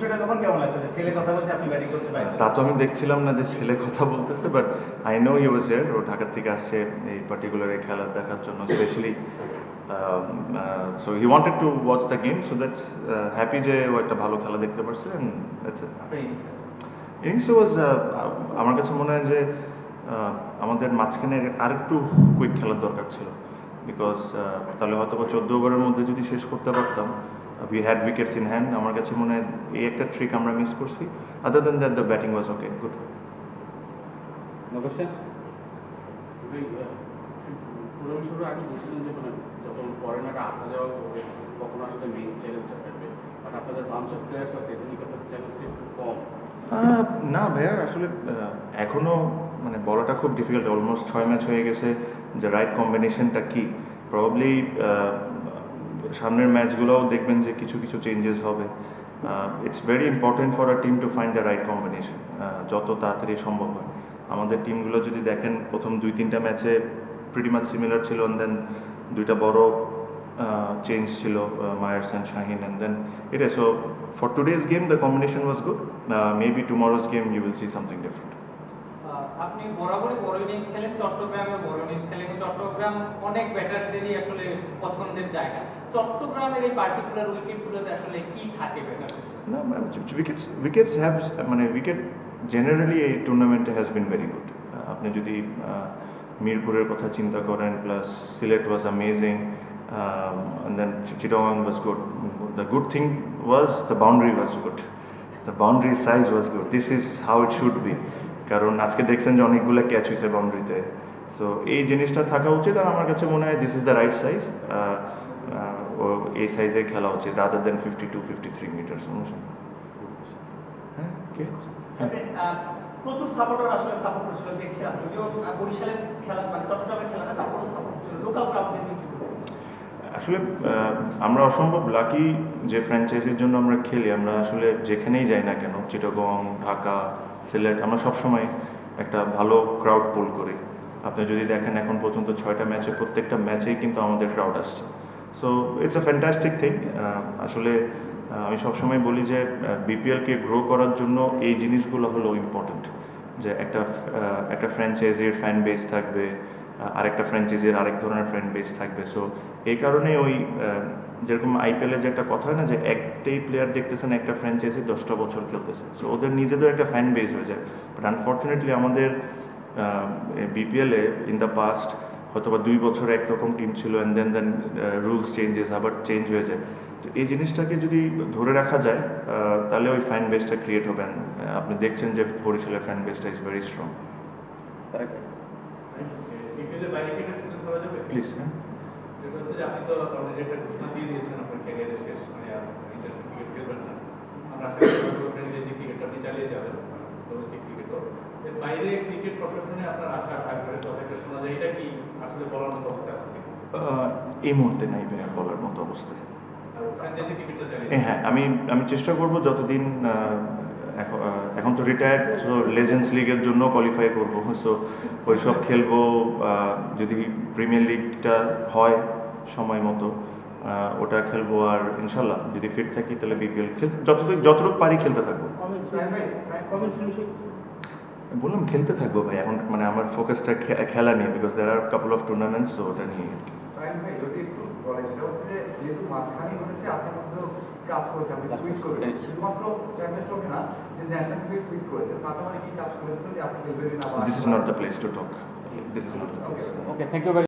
বিষয়টা তখন কেমন লাগছে ছেলে কথা বলছে আপনি ব্যাটিং করতে পারেন। তা তো আমি দেখছিলাম না যে ছেলে কথা বলতেছে but I know he was here ও ঢাকা থেকে আসছে এই পার্টিকুলার এই খেলা দেখার জন্য specially so he wanted to watch the game so that's happy যে ও একটা ভালো খেলা দেখতে পারছে দ্যাটস ইট ইনিংসটা ওয়াজ আমার কাছে মনে হয় যে আমাদের মাঝখানে আরেকটু কুইক খেলার দরকার ছিল। বিকজ তাহলে হয়তো বা চোদ্দ ওভারের মধ্যে যদি শেষ করতে পারতাম we had wickets in hand আমার কাছে মনে হয় এই একটা ট্রিক আমরা মিস করছি। Other than that the batting was okay good না ভাইয়া আসলে এখনও মানে বলাটা খুব ডিফিকাল্ট অলমোস্ট ছয় ম্যাচ হয়ে গেছে। যে রাইট কম্বিনেশনটা কী? প্রবাবলি সামনের ম্যাচগুলোও দেখবেন যে কিছু কিছু চেঞ্জেস হবে। It's very important for a team to find the right combination যত তাড়াতাড়ি সম্ভব হয়। আমাদের টিমগুলো যদি দেখেন প্রথম দুই তিনটা ম্যাচে প্রিটি মাচ সিমিলার ছিল অ্যান্ড দেন দুইটা বড় চেঞ্জ ছিল Myers and Shaheen and then for today's game the combination was good. uh, maybe tomorrow's game you will see something different ah, আপনি বরাবরই বড় ইনিংস খেলেন, চট্টগ্রামে বড় ইনিংস খেলেন। চট্টগ্রাম অনেক ব্যাটারদেরই আসলে পছন্দের জায়গা। চট্টগ্রামের এই পার্টিকুলার উইকেটগুলোতে আসলে কি থাকে no উইকেটস উইকেটস হ্যাভ মানে উইকেট জেনারেলি এই টুর্নামেন্টে হ্যাজ বিন ভেরি গুড আপনি যদি মিরপুরের কথা চিন্তা করেন plus Sylhet was amazing then Chittagong was good. The good thing was the boundary was good. The boundary size was good. This is how it should be. কারণ আজকে দেখছেন যে অনেকগুলো ক্যাচ হয়েছে বাউন্ডারিতে সো এই জিনিসটা থাকা উচিত আর আমার কাছে মনে হয় this is the right size ও, এই সাইজে খেলা উচিত rather than fifty two fifty three metres হ্যাঁ কে? হ্যাঁ। প্রচুর সাপোর্টার আসলে সাপোর্ট করছিল যদিও বরিশালের খেলা মানে চট্টগ্রামের সাপোর্ট লোকাল ক্রাউডদের নিয়ে কি বলব? আসলে আমরা অসম্ভব লাকি যে ফ্র্যাঞ্চাইজির জন্য আমরা খেলি। আমরা আসলে যেখানেই যাই না কেন চিটাগং ঢাকা সিলেট আমরা সবসময় একটা ভালো ক্রাউড পুল করি। আপনি যদি দেখেন এখন পর্যন্ত ছয়টা ম্যাচে, প্রত্যেকটা ম্যাচেই কিন্তু আমাদের ক্রাউড আসছে। So it's a fantastic thing আসলে আমি সবসময় বলি যে বিপিএলকে গ্রো করার জন্য এই জিনিসগুলো হলো ইম্পর্ট্যান্ট যে একটা একটা ফ্র্যাঞ্চাইজির ফ্যান বেস থাকবে আরেকটা ফ্র্যাঞ্চাইজির আরেক ধরনের ফ্যান বেস থাকবে। সো এই কারণে ওই যেরকম আইপিএলে যে একটা কথা হয় না যে একটাই প্লেয়ার দেখতেছেন একটা ফ্র্যাঞ্চাইজি দশটা বছর খেলতেছে। সো ওদের নিজেদের একটা ফ্যান বেস হয়ে যায়। বাট আনফর্চুনেটলি আমাদের বিপিএলে ইন দ্য পাস্ট হয়তোবা দুই বছর একরকম টিম ছিল and then then rules changes আবার চেঞ্জ হয়ে যায়। তো এই জিনিসটাকে যদি ধরে রাখা যায় তাহলে ওই ফ্যান বেসটা ক্রিয়েট হবে। And, আহ, আপনি দেখছেন যে বরিশালের ফ্যান বেসটা ইজ ভেরি স্ট্রং বাইরে কি কিছু করা যাবে? প্লিজ হ্যাঁ। যেটা হচ্ছে যে আপনি তো অলরেডি একটা ঘোষণা দিয়ে দিয়েছেন আপনার ক্যারিয়ারের শেষ মানে আর ইন্টারন্যাশনাল ক্রিকেট খেলবেন না। আমরা আশা করি ফ্রেন্ডলি ক্রিকেট আপনি চালিয়ে যাবেন ডোমেস্টিক ক্রিকেটও এর বাইরে ক্রিকেট প্রশাসনে আপনার আশা থাকবে কথা শোনা যায় এটা কি আসলে বলার মতো অবস্থা আছে এই মুহূর্তে নাই বলার মতো অবস্থায়। হ্যাঁ আমি আমি চেষ্টা করব যতদিন আহ, এখন- এখন তো রিটায়ার্ড সো লেজেন্ডস লিগের জন্য কোয়ালিফাই করব। সো ওইসব খেলব যদি প্রিমিয়ার লিগটা হয় সময় মতো ওটা খেলব আর ইনশাল্লাহ যদি ফিট থাকি তাহলে বিপিএল খেলতে যতটুকু যতটুকু পারি খেলতে থাকব। বললাম খেলতে থাকব ভাই এখন মানে আমার ফোকাসটা খেলা নিয়ে because there are couple of tournaments তো ওটা নিয়ে কাজ করেছে আপনি টুইট করেছেন। শুধুমাত্র চ্যাম্পিয়ন্স ট্রফি না This is not the place to talk. This is not the place. Okay, thank you very